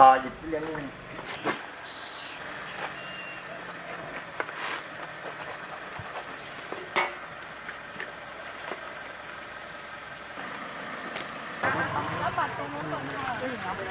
ต่อหยิบทุเรียนนี่แล้วปัดตรงนู้นก่อนค่ะไปน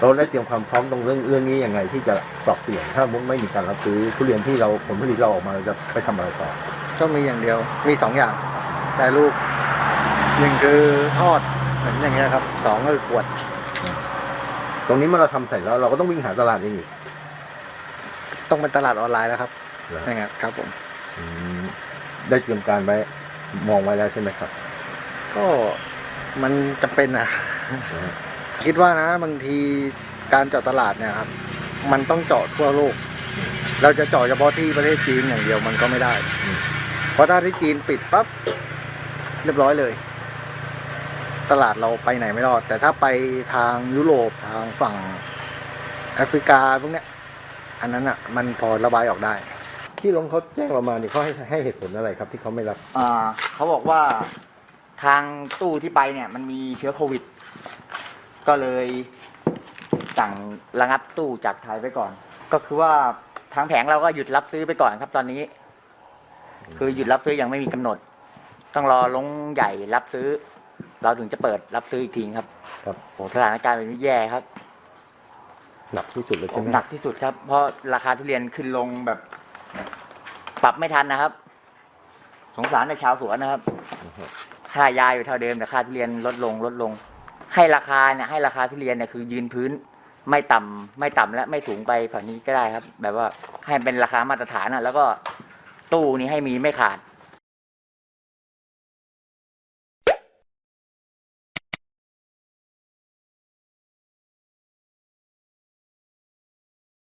เราได้เตรียมความพร้อมตรงเรื่องเรื่องนี้ยังไง ที่จะปรับเปลี่ยนถ้ามุดไม่มีการรับซื้อทุเรียนที่เราผลผลิตเราออกมาเราจะไปทำอะไรต่อ ก็มีอย่างเดียวมีสองอย่างแปรรูปหนึ่งคือทอดเหมือนอย่างเงี้ยครับสองก็คือขวด ตรงนี้เมื่อเราทำเสร็จแล้วเราก็ต้องวิ่งหาตลาดเองอีกต้องเป็นตลาดออนไลน์แล้วครับเหรอนะครับครับผมอืมได้เตรียมการไว้มองไว้แล้วใช่ไหมครับ ก็มันจำเป็นนะ คิดว่านะบางทีการเจาะตลาดเนี่ยครับ มันต้องเจาะทั่วโลก เราจะเจาะเฉพาะที่ประเทศจีนอย่างเดียวมันก็ไม่ได้ เพราะถ้าที่จีนปิดปั๊บเรียบร้อยเลย ตลาดเราไปไหนไม่รอด แต่ถ้าไปทางยุโรปทางฝั่งแอฟริกาพวกเนี้ย อันนั้นอะ มันพอระบายออกได้ ที่ลงเขาแจ้งเรามาเนี่ยเขาให้ให้เหตุผลอะไรครับที่เขาไม่รับ อ่าเขาบอกว่าทางตู้ที่ไปเนี่ยมันมีเชื้อโควิด ก็เลยสั่งระงับตู้จากไทยไปก่อน ก็คือว่าทางแผงเราก็หยุดรับซื้อไปก่อนครับ ตอนนี้ คือหยุดรับซื้อยังไม่มีกำหนด ต้องรอลงใหญ่รับซื้อ เราถึงจะเปิดรับซื้ออีกทีครับ ครับโอ้สถานการณ์เป็นแย่ครับหนักที่สุดเลยใช่ไหมหนักที่สุดครับ เพราะราคาทุเรียนขึ้นลงแบบ ปรับไม่ทันนะครับ สงสารในชาวสวนนะครับ ค่ายาอยู่เท่าเดิมแต่ค่าทุเรียนลดลงลดลง ให้ราคาเนี่ยให้ราคาทุเรียนเนี่ยคือยืนพื้นไม่ต่ำไม่ต่ำและไม่สูงไปฝั่งนี้ก็ได้ครับ แบบว่าให้เป็นราคามาตรฐานอะ แล้วก็ตู้นี้ให้มีไม่ขาด